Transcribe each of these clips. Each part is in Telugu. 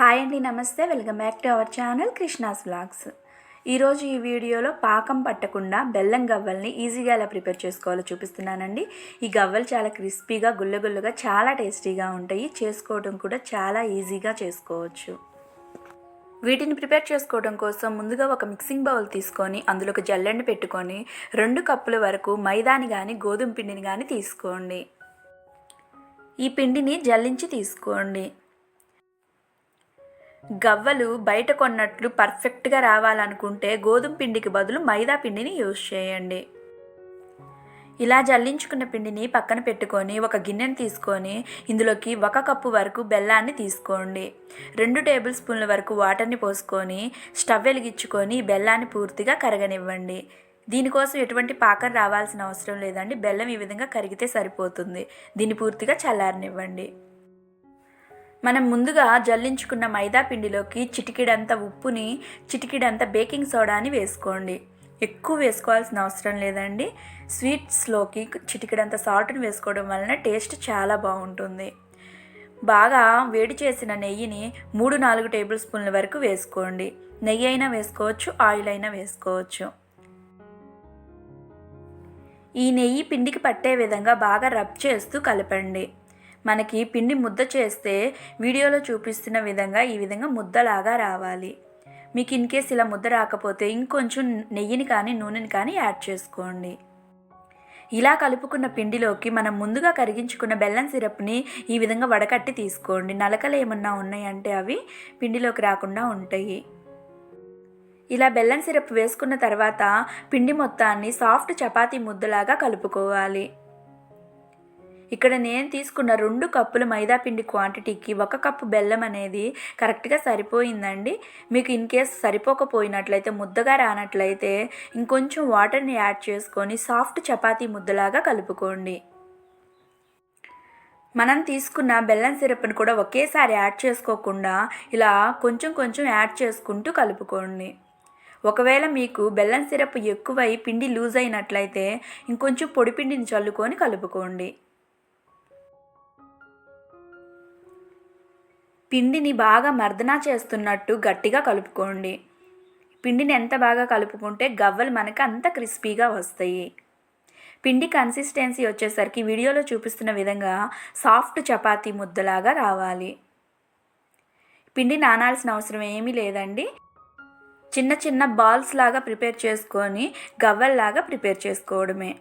హాయ్ అండి నమస్తే. Welcome back to our channel Krishna's vlogs. ఈరోజు ఈ వీడియోలో పాకం పట్టకుండా బెల్లం గవ్వల్ని ఈజీగా ఎలా ప్రిపేర్ చేసుకోవాలో చూపిస్తున్నానండి. ఈ గవ్వలు చాలా క్రిస్పీగా గుల్లగుల్లగా చాలా టేస్టీగా ఉంటాయి. చేసుకోవడం కూడా చాలా ఈజీగా చేసుకోవచ్చు. వీటిని ప్రిపేర్ చేసుకోవడం కోసం ముందుగా ఒక మిక్సింగ్ బౌల్ తీసుకొని అందులో ఒక జల్లెండి పెట్టుకొని రెండు కప్పుల వరకు మైదాని కానీ గోధుమ పిండిని కానీ తీసుకోండి. ఈ పిండిని జల్లించి తీసుకోండి. గవ్వలు బయట కొన్నట్లు పర్ఫెక్ట్గా రావాలనుకుంటే గోధుమ పిండికి బదులు మైదా పిండిని యూజ్ చేయండి. ఇలా జల్లించుకున్న పిండిని పక్కన పెట్టుకొని ఒక గిన్నెను తీసుకొని ఇందులోకి ఒక కప్పు వరకు బెల్లాన్ని తీసుకోండి. రెండు టేబుల్ స్పూన్ల వరకు వాటర్ని పోసుకొని స్టవ్ వెలిగించుకొని బెల్లాన్ని పూర్తిగా కరగనివ్వండి. దీనికోసం ఎటువంటి పాకం రావాల్సిన అవసరం లేదండి. బెల్లం ఈ విధంగా కరిగితే సరిపోతుంది. దీన్ని పూర్తిగా చల్లారనివ్వండి. మనం ముందుగా జల్లించుకున్న మైదా పిండిలోకి చిటికిడంత ఉప్పుని చిటికిడంత బేకింగ్ సోడాని వేసుకోండి. ఎక్కువ వేసుకోవాల్సిన అవసరం లేదండి. స్వీట్స్లోకి చిటికిడంత సాల్ట్ని వేసుకోవడం వలన టేస్ట్ చాలా బాగుంటుంది. బాగా వేడి చేసిన నెయ్యిని మూడు నాలుగు టేబుల్ స్పూన్ల వరకు వేసుకోండి. నెయ్యి అయినా వేసుకోవచ్చు ఆయిల్ అయినా వేసుకోవచ్చు. ఈ నెయ్యి పిండికి పట్టే విధంగా బాగా రబ్ చేస్తూ కలపండి. మనకి పిండి ముద్ద చేస్తే వీడియోలో చూపిస్తున్న విధంగా ఈ విధంగా ముద్దలాగా రావాలి. మీకు ఇన్ కేస్ ఇలా ముద్ద రాకపోతే ఇంకొంచెం నెయ్యిని కానీ నూనెని కానీ యాడ్ చేసుకోండి. ఇలా కలుపుకున్న పిండిలోకి మనం ముందుగా కరిగించుకున్న బెల్లం సిరప్ని ఈ విధంగా వడకట్టి తీసుకోండి. నలకలు ఏమన్నా ఉన్నాయంటే అవి పిండిలోకి రాకుండా ఉంటాయి. ఇలా బెల్లం సిరప్ వేసుకున్న తర్వాత పిండి మొత్తాన్ని సాఫ్ట్ చపాతీ ముద్దలాగా కలుపుకోవాలి. ఇక్కడ నేను తీసుకున్న రెండు కప్పుల మైదా పిండి క్వాంటిటీకి ఒక కప్పు బెల్లం అనేది కరెక్ట్గా సరిపోయిందండి. మీకు ఇన్ కేస్ సరిపోకపోయినట్లయితే ముద్దగా రానట్లయితే ఇంకొంచెం వాటర్ని యాడ్ చేసుకొని సాఫ్ట్ చపాతీ ముద్దలాగా కలుపుకోండి. మనం తీసుకున్న బెల్లం సిరప్ని కూడా ఒకేసారి యాడ్ చేసుకోకుండా ఇలా కొంచెం కొంచెం యాడ్ చేసుకుంటూ కలుపుకోండి. ఒకవేళ మీకు బెల్లం సిరప్ ఎక్కువై పిండి లూజ్ అయినట్లయితే ఇంకొంచెం పొడి పిండిని చల్లుకొని కలుపుకోండి. పిండిని బాగా మర్దనా చేస్తున్నట్టు గట్టిగా కలుపుకోండి. పిండిని ఎంత బాగా కలుపుకుంటే గవ్వలు మనకు అంత క్రిస్పీగా వస్తాయి. పిండి కన్సిస్టెన్సీ వచ్చేసరికి వీడియోలో చూపిస్తున్న విధంగా సాఫ్ట్ చపాతీ ముద్దలాగా రావాలి. పిండి నానాల్సిన అవసరం ఏమీ లేదండి. చిన్న చిన్న బాల్స్ లాగా ప్రిపేర్ చేసుకొని గవ్వల్లాగా ప్రిపేర్ చేసుకోవడమే.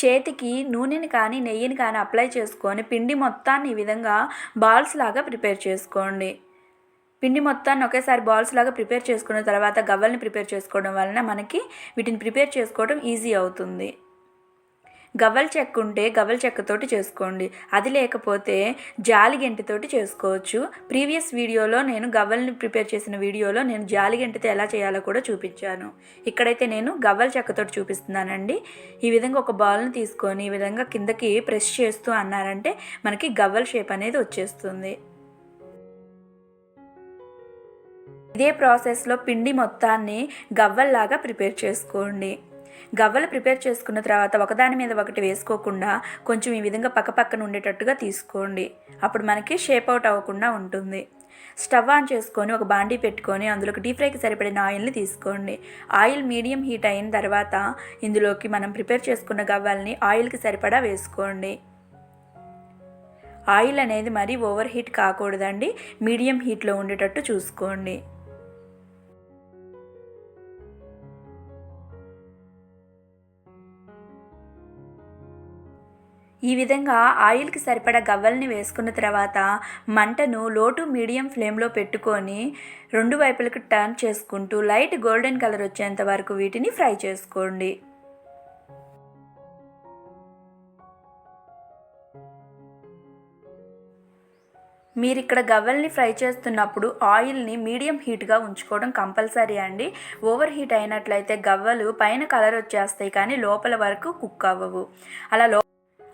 చేతికి నూనెని కానీ నెయ్యిని కానీ అప్లై చేసుకొని పిండి మొత్తాన్ని ఈ విధంగా బాల్స్ లాగా ప్రిపేర్ చేసుకోండి. పిండి మొత్తాన్ని ఒకేసారి బాల్స్ లాగా ప్రిపేర్ చేసుకున్న తర్వాత గవ్వల్ని ప్రిపేర్ చేసుకోవడం వలన మనకి వీటిని ప్రిపేర్ చేసుకోవడం ఈజీ అవుతుంది. గవ్వల చెక్క ఉంటే గవ్వల చెక్కతోటి చేసుకోండి. అది లేకపోతే జాలిగెంటితోటి చేసుకోవచ్చు. ప్రీవియస్ వీడియోలో నేను గవ్వల్ని ప్రిపేర్ చేసిన వీడియోలో నేను జాలిగెంటితో ఎలా చేయాలో కూడా చూపించాను. ఇక్కడైతే నేను గవ్వల చెక్కతోటి చూపిస్తున్నానండి. ఈ విధంగా ఒక బాల్ని తీసుకొని ఈ విధంగా కిందకి ప్రెస్ చేస్తూ అన్నారంటే మనకి గవ్వల షేప్ అనేది వచ్చేస్తుంది. ఇదే ప్రాసెస్లో పిండి మొత్తాన్ని గవ్వల్లాగా ప్రిపేర్ చేసుకోండి. గవ్వలు ప్రిపేర్ చేసుకున్న తర్వాత ఒకదాని మీద ఒకటి వేసుకోకుండా కొంచెం ఈ విధంగా పక్కపక్కన ఉండేటట్టుగా తీసుకోండి. అప్పుడు మనకి షేప్ అవుట్ అవ్వకుండా ఉంటుంది. స్టవ్ ఆన్ చేసుకొని ఒక బాండీ పెట్టుకొని అందులోకి డీప్ ఫ్రైకి సరిపడిన ఆయిల్ని తీసుకోండి. ఆయిల్ మీడియం హీట్ అయిన తర్వాత ఇందులోకి మనం ప్రిపేర్ చేసుకున్న గవ్వల్ని ఆయిల్కి సరిపడా వేసుకోండి. ఆయిల్ అనేది మరీ ఓవర్ హీట్ కాకూడదండి. మీడియం హీట్లో ఉండేటట్టు చూసుకోండి. ఈ విధంగా ఆయిల్కి సరిపడా గవ్వల్ని వేసుకున్న తర్వాత మంటను లోటు మీడియం ఫ్లేమ్లో పెట్టుకొని రెండు వైపులకు టర్న్ చేసుకుంటూ లైట్ గోల్డెన్ కలర్ వచ్చేంత వరకు వీటిని ఫ్రై చేసుకోండి. మీరు ఇక్కడ గవ్వల్ని ఫ్రై చేస్తున్నప్పుడు ఆయిల్ని మీడియం హీట్గా ఉంచుకోవడం కంపల్సరీ అండి. ఓవర్ హీట్ అయినట్లయితే గవ్వలు పైన కలర్ వచ్చేస్తాయి కానీ లోపల వరకు కుక్ అవ్వవు. అలా లో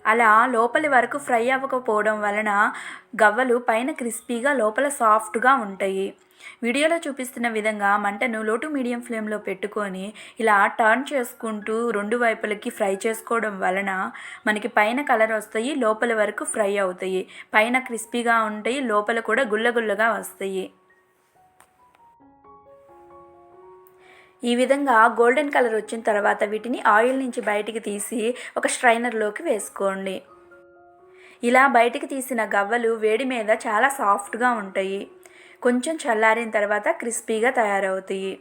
అలా లోపలి వరకు ఫ్రై అవ్వకపోవడం వలన గవ్వలు పైన క్రిస్పీగా లోపల సాఫ్ట్గా ఉంటాయి. వీడియోలో చూపిస్తున్న విధంగా మంటను లోటు మీడియం ఫ్లేమ్లో పెట్టుకొని ఇలా టర్న్ చేసుకుంటూ రెండు వైపులకి ఫ్రై చేసుకోవడం వలన మనకి పైన కలర్ వస్తాయి లోపల వరకు ఫ్రై అవుతాయి. పైన క్రిస్పీగా ఉంటాయి లోపల కూడా గుల్లగుల్లగా వస్తాయి. ఈ విధంగా గోల్డెన్ కలర్ వచ్చిన తర్వాత వీటిని ఆయిల్ నుంచి బయటికి తీసి ఒక స్ట్రైనర్లోకి వేసుకోండి. ఇలా బయటికి తీసిన గవ్వలు వేడి మీద చాలా సాఫ్ట్గా ఉంటాయి. కొంచెం చల్లారిన తర్వాత క్రిస్పీగా తయారవుతాయి.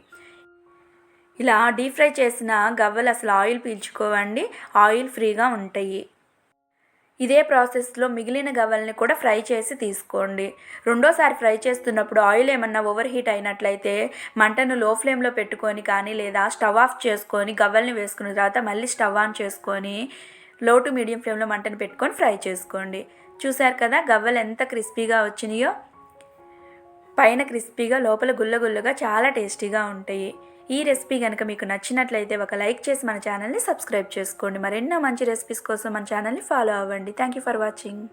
ఇలా డీప్ ఫ్రై చేసిన గవ్వలు అసలు ఆయిల్ పీల్చుకోవండి. ఆయిల్ ఫ్రీగా ఉంటాయి. ఇదే ప్రాసెస్లో మిగిలిన గవ్వల్ని కూడా ఫ్రై చేసి తీసుకోండి. రెండోసారి ఫ్రై చేస్తున్నప్పుడు ఆయిల్ ఏమన్నా ఓవర్ హీట్ అయినట్లయితే మంటను లో ఫ్లేమ్లో పెట్టుకొని కానీ లేదా స్టవ్ ఆఫ్ చేసుకొని గవ్వల్ని వేసుకున్న తర్వాత మళ్ళీ స్టవ్ ఆన్ చేసుకొని లో టు మీడియం ఫ్లేమ్లో మంటను పెట్టుకొని ఫ్రై చేసుకోండి. చూశారు కదా గవ్వలు ఎంత క్రిస్పీగా వచ్చినాయో? పైన క్రిస్పీగా లోపల గుల్లగుల్లగా చాలా టేస్టీగా ఉంటాయి. ఈ రెసిపీ కనుక మీకు నచ్చినట్లయితే ఒక లైక్ చేసి మన ఛానల్ని సబ్స్క్రైబ్ చేసుకోండి. మరెన్నో మంచి రెసిపీస్ కోసం మన ఛానల్ని ఫాలో అవ్వండి. Thank you for watching.